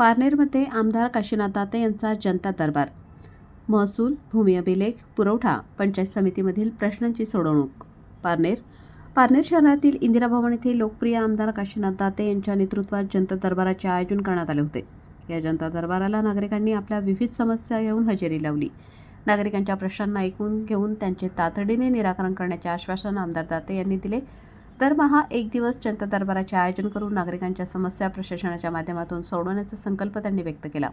पारनेरमध्ये आमदार काशीनाथ दाते यांचा जनता दरबार. महसूल भूमी अभिलेख पुरवठा पंचायत समितीमधील प्रश्नांची सोडवणूक. पारनेर पारनेर शहरातील इंदिरा भवन येथे लोकप्रिय आमदार काशीनाथ दाते यांच्या नेतृत्वात जनता दरबाराचे आयोजन करण्यात आले होते. या जनता दरबाराला नागरिकांनी आपल्या विविध समस्या घेऊन हजेरी लावली. नागरिकांच्या प्रश्नांना ऐकून घेऊन त्यांचे तातडीने निराकरण करण्याचे आश्वासन आमदार दाते यांनी दिले. दरमहा एक दिवस जनता दरबाराचे आयोजन करून नागरिकांच्या समस्या प्रशासनाच्या माध्यमातून सोडवण्याचा संकल्प त्यांनी व्यक्त केला.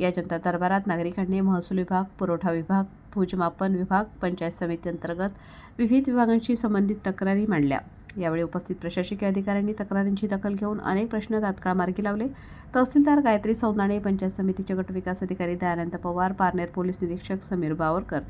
या जनता दरबारात नागरिकांनी महसूल विभाग पुरवठा विभाग भूजमापन विभाग पंचायत समिती अंतर्गत विविध विभागांशी संबंधित तक्रारी मांडल्या. यावेळी उपस्थित प्रशासकीय अधिकाऱ्यांनी तक्रारींची दखल घेऊन अनेक प्रश्न तात्काळ मार्गी लावले. तहसीलदार गायत्री सौंदाणे पंचायत समितीचे गटविकास अधिकारी दयानंद पवार पारनेर पोलीस निरीक्षक समीर बावरकर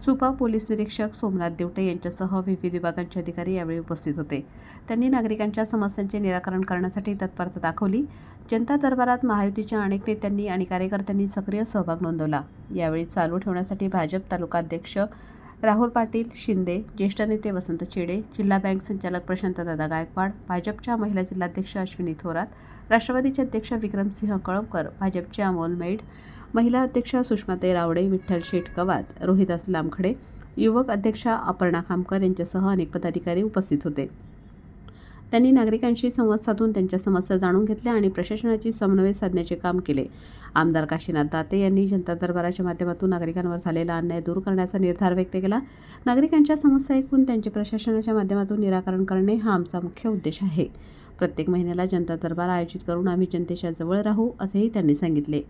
सुपा पोलीस निरीक्षक सोमनाथ देवटे यांच्यासह विविध विभागांचे अधिकारी यावेळी उपस्थित होते. त्यांनी नागरिकांच्या समस्यांचे निराकरण करण्यासाठी तत्परता दाखवली. जनता दरबारात महायुतीच्या अनेक नेत्यांनी आणि कार्यकर्त्यांनी सक्रिय सहभाग नोंदवला. यावेळी चालू ठेवण्यासाठी भाजप तालुकाध्यक्ष राहुल पाटील शिंदे ज्येष्ठ नेते वसंत चेडे जिल्हा बँक संचालक प्रशांतदादा गायकवाड भाजपच्या महिला जिल्हाध्यक्ष अश्विनी थोरात राष्ट्रवादीचे अध्यक्ष विक्रमसिंह कळमकर भाजपचे अमोल मेड महिला अध्यक्षा सुषमाताई रावडे विठ्ठल शेठ कवात रोहिदास लामखडे युवक अध्यक्षा अपर्णा खामकर यांच्यासह अनेक पदाधिकारी उपस्थित होते. त्यांनी नागरिकांशी संवाद साधून त्यांच्या समस्या जाणून घेतल्या आणि प्रशासनाची समन्वय साधण्याचे काम केले. आमदार काशीनाथ दाते यांनी जनता दरबाराच्या माध्यमातून नागरिकांवर झालेला अन्याय दूर करण्याचा निर्धार व्यक्त केला. नागरिकांच्या समस्या ऐकून त्यांचे प्रशासनाच्या माध्यमातून निराकरण करणे हा आमचा मुख्य उद्देश आहे. प्रत्येक महिन्याला जनता दरबार आयोजित करून आम्ही जनतेच्या जवळ राहू असेही त्यांनी सांगितले.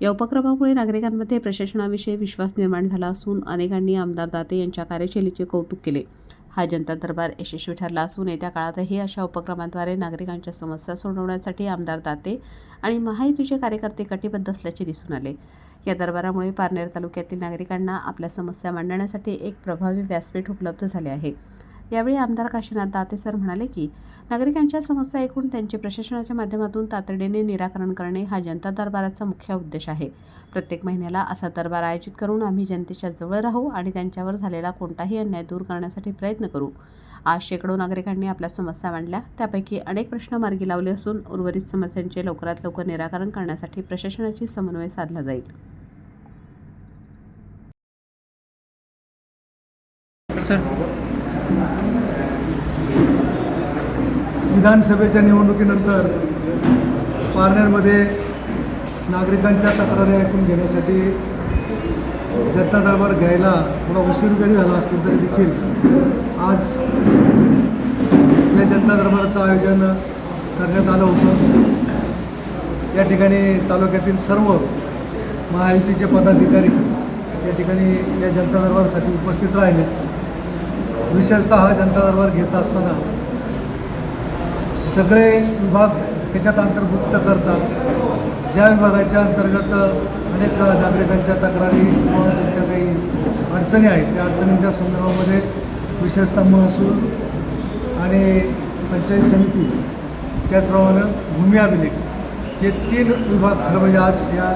या उपक्रमामुळे नागरिकांमध्ये प्रशासनाविषयी विश्वास निर्माण झाला असून अनेकांनी आमदार दाते यांच्या कार्यशैलीचे कौतुक केले. हा जनता दरबार यशस्वी ठरला असून येत्या काळातही अशा उपक्रमांद्वारे नागरिकांच्या समस्या सोडवण्यासाठी आमदार दाते आणि महायुतीचे कार्यकर्ते कटिबद्ध असल्याचे दिसून आले. या दरबारामुळे पारनेर तालुक्यातील नागरिकांना आपल्या समस्या मांडण्यासाठी एक प्रभावी व्यासपीठ उपलब्ध झाले आहे. यावेळी आमदार काशीनाथ दाते सर म्हणाले की नागरिकांच्या समस्या ऐकून त्यांचे प्रशासनाच्या माध्यमातून तातडीने निराकरण करणे हा जनता दरबाराचा मुख्य उद्देश आहे. प्रत्येक महिन्याला असा दरबार आयोजित करून आम्ही जनतेच्या जवळ राहू आणि त्यांच्यावर झालेला कोणताही अन्याय दूर करण्यासाठी प्रयत्न करू. आज शेकडो नागरिकांनी आपल्या समस्या मांडल्या. त्यापैकी अनेक प्रश्न मार्गी लावले असून उर्वरित समस्यांचे लवकरात लवकर निराकरण करण्यासाठी प्रशासनाची समन्वय साधला जाईल. सर विधानसभेच्या निवडणुकीनंतर पारनेरमध्ये नागरिकांच्या तक्रारी ऐकून घेण्यासाठी जनता दरबार घ्यायला थोडा उशीर जरी झाला असतो तरी देखील आज या जनता दरबाराचं आयोजन करण्यात आलं होतं. या ठिकाणी तालुक्यातील सर्व महायुतीचे पदाधिकारी या ठिकाणी या जनता दरबारासाठी उपस्थित राहिले. विशेषतः हा जनता दरबार घेत असताना सगळे विभाग त्याच्यात अंतर्भुक्त करतात. ज्या विभागाच्या अंतर्गत अनेक नागरिकांच्या तक्रारी किंवा त्यांच्या काही अडचणी आहेत त्या अडचणींच्या संदर्भामध्ये विशेषतः महसूल आणि पंचायत समिती त्याचप्रमाणे भूमी अभिलेख हे तीन विभाग खरं म्हणजे आज या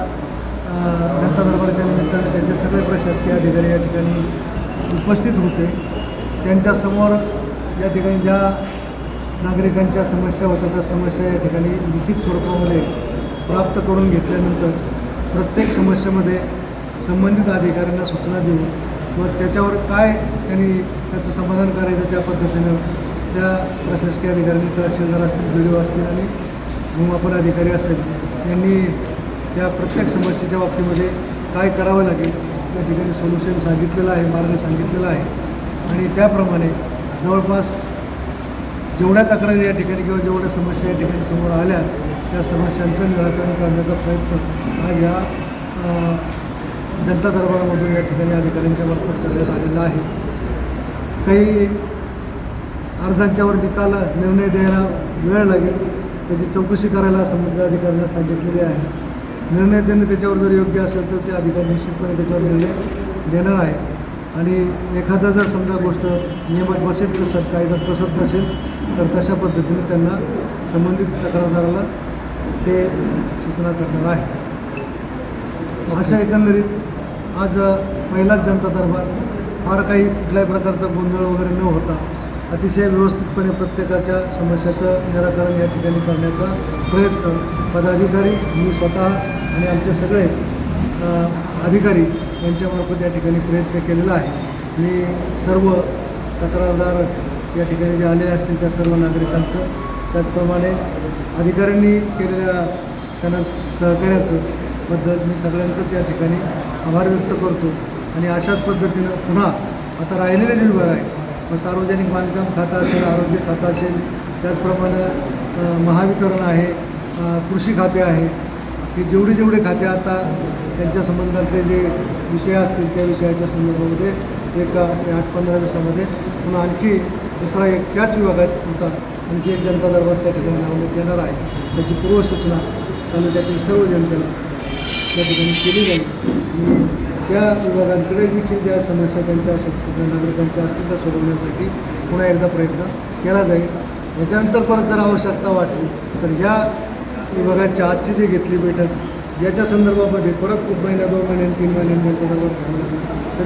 जनता दरबारच्या निमित्ताने त्यांचे सगळे प्रशासकीय अधिकारी या ठिकाणी उपस्थित होते. त्यांच्यासमोर या ठिकाणी ज्या नागरिकांच्या समस्या होत्या त्या समस्या या ठिकाणी लिखित स्वरूपामध्ये प्राप्त करून घेतल्यानंतर प्रत्येक समस्येमध्ये संबंधित अधिकाऱ्यांना सूचना देऊन किंवा त्याच्यावर काय त्यांनी त्याचं समाधान करायचं त्या पद्धतीनं त्या प्रशासकीय अधिकाऱ्यांनी तहसीलदार असतील बी डी असतील आणि भूमापन अधिकारी असेल त्यांनी त्या प्रत्येक समस्येच्या बाबतीमध्ये काय करावं लागेल त्या ठिकाणी सोल्युशन सांगितलेलं आहे मार्ग सांगितलेला आहे. आणि त्याप्रमाणे जवळपास जेवढ्या तक्रारी या ठिकाणी किंवा जेवढ्या समस्या या ठिकाणी समोर आल्या त्या समस्यांचं निराकरण करण्याचा प्रयत्न आज या जनता दरबारामधून या ठिकाणी अधिकाऱ्यांच्या मार्फत करण्यात आलेला आहे. काही अर्जांच्यावर निकाल निर्णय द्यायला वेळ लागेल त्याची चौकशी करायला संबंधित अधिकाऱ्यांना सांगितलेली आहे. निर्णय देणे त्याच्यावर जर योग्य असेल तर ते अधिकारी निश्चितपणे त्याच्यावर निर्णय देणार आहे आणि एखादा जर समजा गोष्ट नियमात बसेल तसं कायद्यात बसत नसेल तर तशा पद्धतीने त्यांना संबंधित तक्रारदाराला ते सूचना करणार आहे. अशा एकंदरीत आज पहिलाच जनता दरबार फार काही कुठल्याही प्रकारचा गोंधळ वगैरे न होता अतिशय व्यवस्थितपणे प्रत्येकाच्या समस्याचं निराकरण या ठिकाणी करण्याचा प्रयत्न पदाधिकारी मी स्वतः आणि आमचे सगळे अधिकारी यांच्यामार्फत या ठिकाणी प्रयत्न केलेला आहे. मी सर्व तक्रारदार या ठिकाणी जे आले असतील त्या सर्व नागरिकांचं त्याचप्रमाणे अधिकाऱ्यांनी केलेल्या त्यांना सहकार्याचं बद्दल मी सगळ्यांचंच या ठिकाणी आभार व्यक्त करतो. आणि अशाच पद्धतीनं पुन्हा आता राहिलेले जे विभाग आहेत मग सार्वजनिक बांधकाम खातं असेल आरोग्य खातं असेल त्याचप्रमाणे महावितरण आहे कृषी खाते आहे की जेवढे जेवढे खाते आता त्यांच्या संबंधातले जे विषय असतील त्या विषयाच्या संदर्भामध्ये एक आठ पंधरा दिवसामध्ये पुन्हा आणखी दुसरा एक त्याच विभागात होता आणखी एक जनता दरबार त्या ठिकाणी लावण्यात येणार आहे. त्याची पूर्वसूचना तालुक्यातील सर्व जनतेला त्या ठिकाणी केली जाईल. आणि त्या विभागांकडे देखील ज्या समस्या त्यांच्या असतील नागरिकांच्या असतील त्या सोडवण्यासाठी पुन्हा एकदा प्रयत्न केला जाईल. याच्यानंतर परत जर आवश्यकता वाटली तर ह्या विभागाच्या आजची जी घेतली बैठक याच्या संदर्भामध्ये परत महिन्या दोन महिन्यांनी तीन महिन्यांनी जनता घ्यावं लागलं